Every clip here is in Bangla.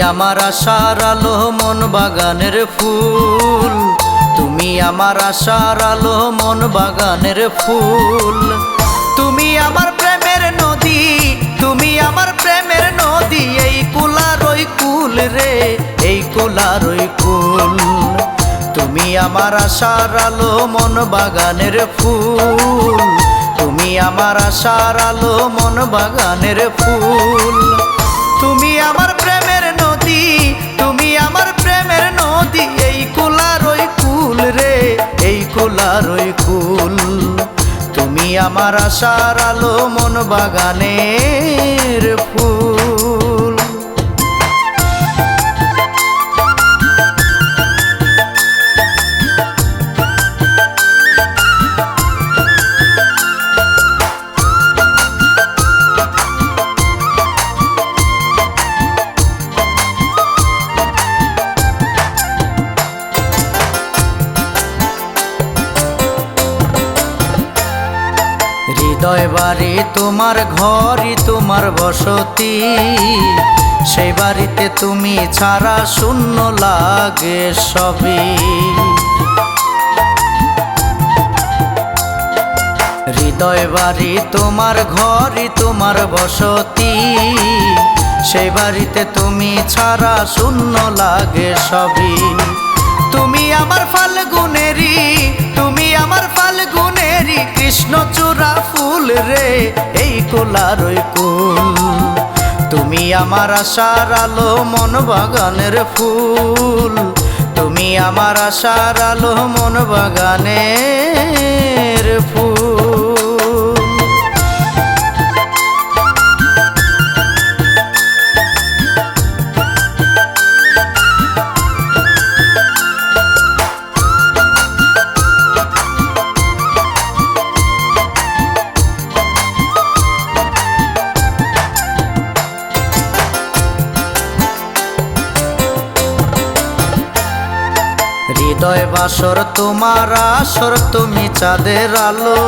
আমার আশার আলো মন বাগানের ফুল। তুমি আমার আশার আলো মন বাগানের ফুল। তুমি আমার প্রেমের নদী, তুমি আমার প্রেমের নদী, এই কুলার ওই কুল রে, এই কুলার ওই কুল। তুমি আমার আশার আলো মন বাগানের ফুল। তুমি আমার আশার আলো মন বাগানের ফুল। তুমি আমার প্রেমের নদী তুমি আমার প্রেমের নদী, এই কুলার ওই কুল রে, এই কুলার ওই কুল। তুমি আমার আশার আলো মন বাগানের ফুল। হৃদয় বাড়ি, তোমার ঘরই তোমার বসতি। সেই বাড়িতে তুমি ছাড়া শূন্য লাগে সবই। হৃদয় বাড়ি, তোমার ঘরই তোমার বসতি। সেই বাড়িতে তুমি ছাড়া শূন্য লাগে সবই। তুমি আমার ফাল্গুনেরি রে, এই কোলার ওই কুল। তুমি আমার আশার আলো, মন বাগানের ফুল। তুমি আমার আশার আলো, মন বাগানের ফুল। হৃদয় বাসর, তোমার আসর, তুমি চাঁদের আলো।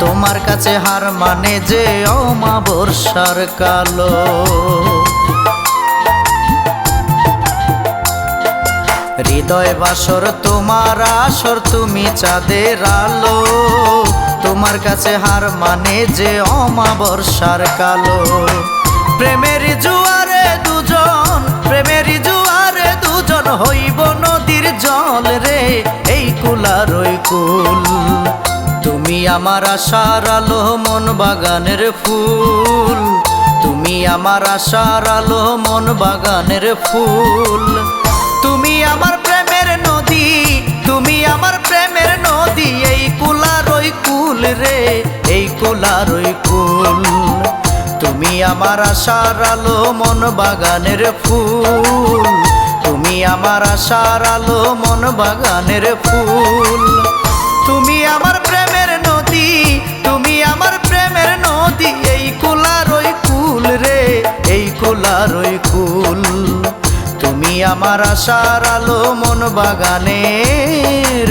তোমার কাছে হার মানে যে অমা বর্ষার কালো। হৃদয় বাসর, তোমার আসর, তুমি চাঁদের আলো। তোমার কাছে হার মানে যে অমা বর্ষার কালো। প্রেমের জুয়ারে দুজন, প্রেমের জুয়ারে দুজন হইব জল রে, এই কুলার ওই কুল। তুমি আমার আশার আলো মন বাগানের ফুল। তুমি আমার আশার আলো মন বাগানের ফুল। তুমি আমার প্রেমের নদী, তুমি আমার প্রেমের নদী, এই কুলার ওই কুল রে, এই কুলার ওই কুল। তুমি আমার আশার আলো মন বাগানের ফুল। তুমি আমার আশার আলো, মন বাগানের ফুল। তুমি আমার প্রেমের নদী, তুমি আমার প্রেমের নদী, এই কুলার ওই কুল রে, এই কুলার ওই কুল। তুমি আমার আশার আলো, মন বাগানের